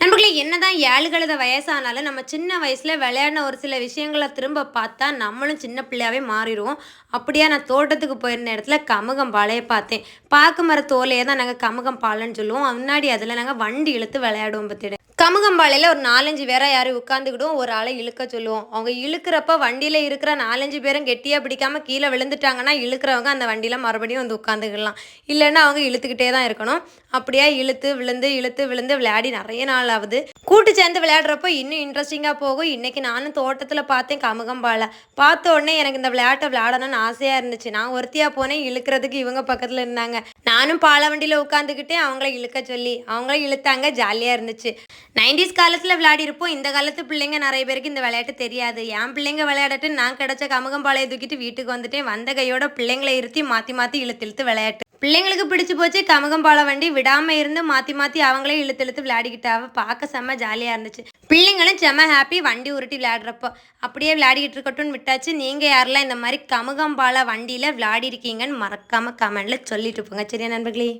நண்பர்களே என்னதான் ஏழு கழுத வயசானாலும் நம்ம சின்ன வயசில் விளையாடின ஒரு சில விஷயங்களை திரும்ப பார்த்தா நம்மளும் சின்ன பிள்ளையாவே மாறிடுவோம். அப்படியா நான் தோட்டத்துக்கு போயிருந்த இடத்துல கமுகம் பாலையை பார்த்தேன். பாக்கு மர தோலையே தான் நாங்கள் கமுகம் பாலன்னு சொல்லுவோம். முன்னாடி அதில் நாங்கள் வண்டி இழுத்து விளையாடுவோம் பத்திட. கமுகம்பாளையில் ஒரு நாலஞ்சு பேரை யாரும் உட்காந்துக்கிடும் ஒரு ஆளை இழுக்க சொல்லுவோம். அவங்க இழுக்கிறப்ப வண்டியில் இருக்கிற நாலஞ்சு பேரும் கெட்டியாக பிடிக்காம கீழே விழுந்துட்டாங்கன்னா இழுக்கிறவங்க அந்த வண்டியில் மறுபடியும் வந்து உட்காந்துக்கலாம் இல்லைன்னா அவங்க இழுத்துக்கிட்டே தான் இருக்கணும். அப்படியே இழுத்து விழுந்து இழுத்து விழுந்து விளையாடி நிறைய நிறைய நாளாவது கூட்டு சேர்ந்து விளையாடுறப்போ இன்னும் இன்ட்ரெஸ்டிங்காக போகும். இன்னைக்கு நானும் தோட்டத்தில் பார்த்தேன் கமுகம்பாலை பார்த்த உடனே எனக்கு இந்த விளையாட்டை விளையாடணும்னு ஆசையாக இருந்துச்சு. நான் ஒருத்தியாக போனேன் இழுக்கிறதுக்கு இவங்க பக்கத்தில் இருந்தாங்க. நானும் பாலை வண்டியில் உட்காந்துக்கிட்டே அவங்கள இழுக்க சொல்லி அவங்கள இழுத்தாங்க. ஜாலியாக இருந்துச்சு. நைன்டிஸ் காலத்தில் விளையாடிருப்போம். இந்த காலத்து பிள்ளைங்க நிறைய பேருக்கு இந்த விளையாட்டு தெரியாது. என் பிள்ளைங்க விளையாடட்டு நான் கிடச்ச கமுகம்பாலையை தூக்கிட்டு வீட்டுக்கு வந்துட்டேன். வந்த கையோட பிள்ளைங்களை இருத்தி மாற்றி மாற்றி இழுத்து இழுத்து விளையாட்டு. பிள்ளைங்களுக்கு பிடிச்சு போச்சு கமுகம்பாளை வண்டி விடாமல் இருந்து மாற்றி மாற்றி அவங்களே இழுத்து இழுத்து விளையாடிக்கிட்டாவ பார்க்க செம்ம ஜாலியாக இருந்துச்சு. பிள்ளைங்களும் செம்ம ஹாப்பி வண்டி உருட்டி விளையாடுறப்போ. அப்படியே விளையாடிக்கிட்டு இருக்கட்டும்னு விட்டாச்சு. நீங்கள் யாரெல்லாம் இந்த மாதிரி கமுகம்பாளை வண்டியில் விளையாடி இருக்கீங்கன்னு மறக்காம கமெண்ட்ல சொல்லிட்டு போங்க. சரியா நண்பர்களே?